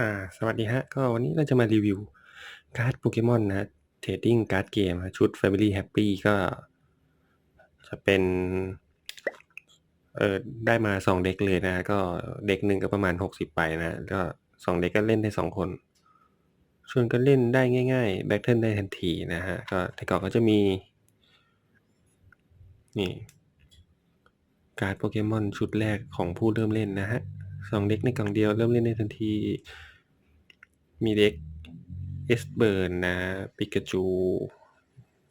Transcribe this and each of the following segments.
อ่าสวัสดีครับก็วันนี้เราจะมารีวิวการ์ดโปเกมอนนะเทรดดิ้งการ์ดเกมชุด Family Happy ก็ จะเป็นเออได้มาสองเด็กเลยนะ ก็เด็กหนึ่งก็ประมาณหกสิบใบนะ ก็สองเด็กก็เล่นได้สองคนส่วนก็เล่นได้ง่ายๆแบ็กเทิลได้ทันทีนะฮะ ก็แต่ก่อนก็จะมี นี่การ์ดโปเกมอนชุดแรกของผู้เริ่มเล่นนะฮะสองเด็กในกล่องเดียวเริ่มเล่นได้ทันที มีเด็กเอสเบิร์นนะปิกาจู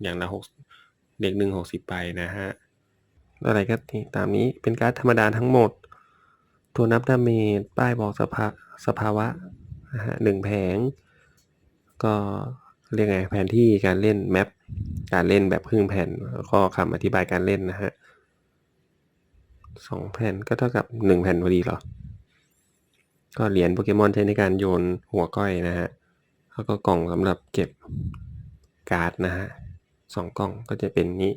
อย่างละหกเด็กหนึ่งหกสิบใบนะฮะอะไรก็ตามนี้เป็นการ์ดธรรมดาทั้งหมด ตัวนับดาเมจป้ายบอกสภาสภาวะนะฮะหนึ่งแผง ก็เรียกไงแผนที่การเล่นแมปการเล่นแบบครึ่งแผ่นข้อคำอธิบายการเล่นนะฮะสองแผ่นก็เท่ากับหนึ่งแผ่นพอดีเหรอ ก็เหรียญโปเกมอนใช้ในการโยนหัวก้อยนะฮะ แล้วก็กล่องสำหรับเก็บการ์ดนะฮะสองกล่องก็จะเป็นนี้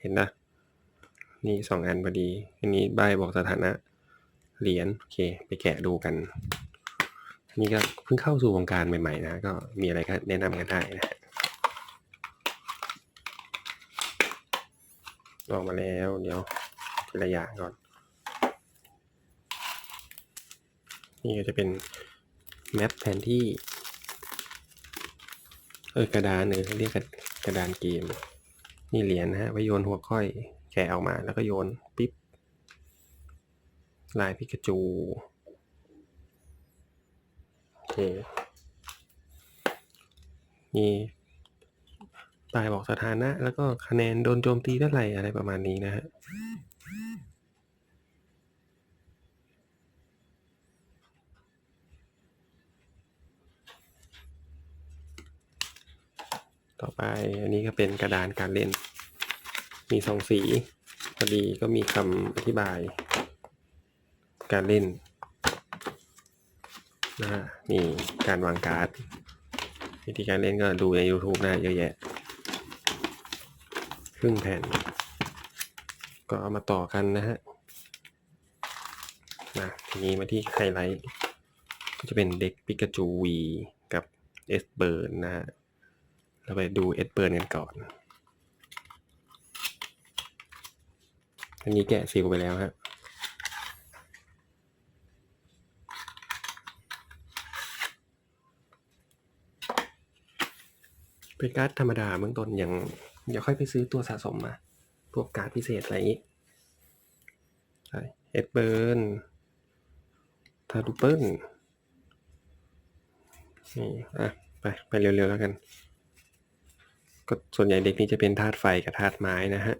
เห็นนะนี่สองอันพอดี อันนี้ใบบอกสถานะเหรียญโอเคไปแกะดูกัน นี่ก็เพิ่งเข้าสู่วงการใหม่ๆนะ ก็มีอะไรก็แนะนำกันได้นะฮะออกมาแล้ว เดี๋ยวทีละอย่างก่อน นี่ก็จะเป็นแมปแผนที่ เออกระดานเออเขาเรียกกระดานเกม นี่เหรียญนะฮะไว้โยนหัวค่อยแกะออกมาแล้วก็โยนปิ๊บลายพิกาจูโอเคนี่ป้ายบอกสถานะ แล้วก็คะแนนโดนโจมตีเท่าไหร่อะไรประมาณนี้นะฮะ ต่อไปอันนี้ก็เป็นกระดานการเล่น มีสองสีพอดีก็มีคำอธิบาย การเล่นนะฮะนี่การวางการ์ดวิธีการเล่นก็ดูใน YouTube นะเยอะแยะ ครึ่งแผ่น ก็เอามาต่อกันนะฮะนะทีนี้มาที่ไฮไลท์ ก็จะเป็นเด็กปิกาจูวีกับเอสเบิร์นนะฮะ เราไปดูเอสเบิร์นกันก่อน อันนี้แกะซีลไปแล้วฮะเป็นการ์ดธรรมดาเบื้องต้นยังอย่าค่อยไปซื้อตัวสะสมมา พวกการ์ดพิเศษอะไรนี้เอ็ดเบิร์นทารูเปิลนี่อะ ไป ไปเร็วๆแล้วกัน ก็ส่วนใหญ่เด็กนี้จะเป็นธาตุไฟกับธาตุไม้นะฮะ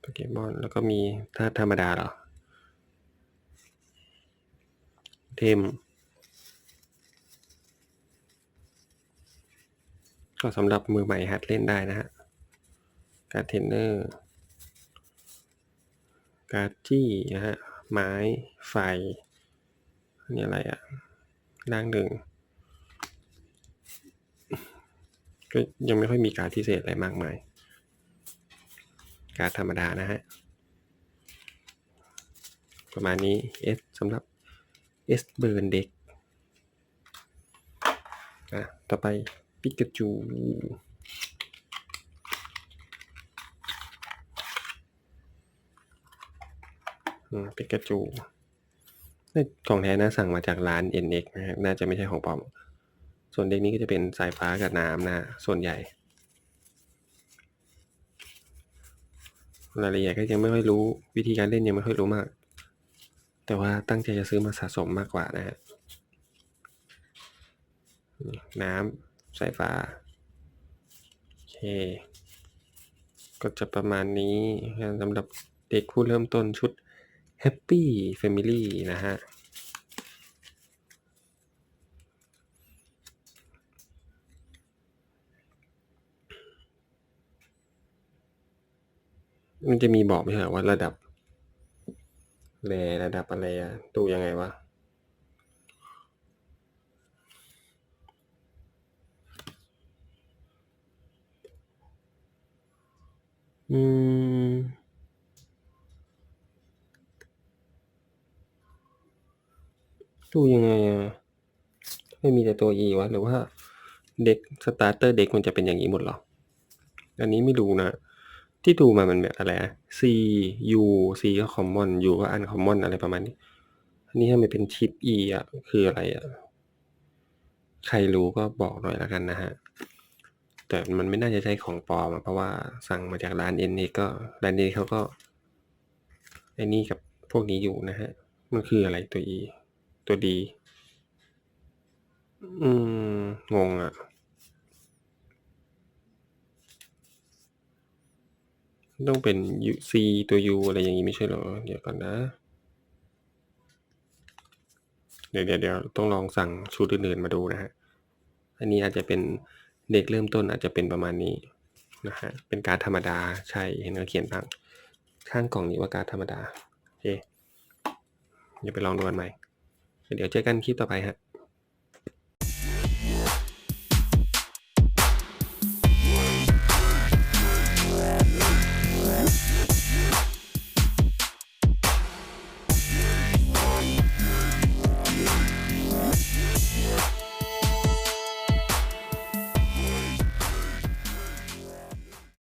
โปเกมอนแล้วก็มีธาตุธรรมดาเหรอ เทม ก็สำหรับมือใหม่หัดเล่นได้นะฮะ การเทนเนอร์ การจี้นะฮะ ไม้ ไฟอันนี้อะไรอะ่ะร่างหนึ่ง ก็ยังไม่ค่อยมีการพิเศษอะไรมากมาย การธรรมดานะฮะ ประมาณนี้ S สำหรับ S เบิร์นเด็กอะต่อไปปิกาจูปิกาจูของแท้นะสั่งมาจากร้าน NX นะฮะน่าจะไม่ใช่ของปลอม ส่วนเด็กนี้ก็จะเป็นสายฟ้ากับน้ำนะส่วนใหญ่รายละเอียดก็ยังไม่ค่อยรู้วิธีการเล่นยังไม่ค่อยรู้มาก แต่ว่าตั้งใจจะซื้อมาสะสมมากกว่านะฮะน้ำสายฟ้าโอเค ก็จะประมาณนี้สำหรับเด็กผู้เริ่มต้นชุด Happy Family นะฮะ มันจะมีบอกไหมฮะว่าระดับแรระดับอะไรอะดูยังไงวะอืม ดูยังไงอะไม่มีแต่ตัว E วะ หรือว่าเด็ก starter deck มันจะเป็นอย่างนี้หมดหรอ อันนี้ไม่รู้นะ ที่ดูมามันแบบอะไรอะ C U C ก็ common U ก็ uncommon อะไรประมาณนี้ อันนี้ทำไมเป็นชิป E อะคืออะไรอะใครรู้ก็บอกหน่อยแล้วกันนะฮะ แต่มันไม่น่าจะใช่ของปลอมเพราะว่าสั่งมาจากร้าน NX ก็ร้าน NX เขาก็ไอ้นี่กับพวกนี้อยู่นะฮะ มันคืออะไรตัว E ตัว D อืม งงอะ ต้องเป็น C ตัว U อะไรอย่างงี้ไม่ใช่เหรอ เดี๋ยวก่อนนะ เดี๋ยวเดี๋ยวยวต้องลองสั่งชุดอื่นๆมาดูนะฮะ อันนี้อาจจะเป็นเด็กเริ่มต้นอาจจะเป็นประมาณนี้นะฮะ เป็นการธรรมดาใช่ เห็นเขาเขียนข้างข้างกล่องนี้ว่าการธรรมดา โอเค เดี๋ยวไปลองดูกันใหม่ เดี๋ยวเจอกันคลิปต่อไปครับ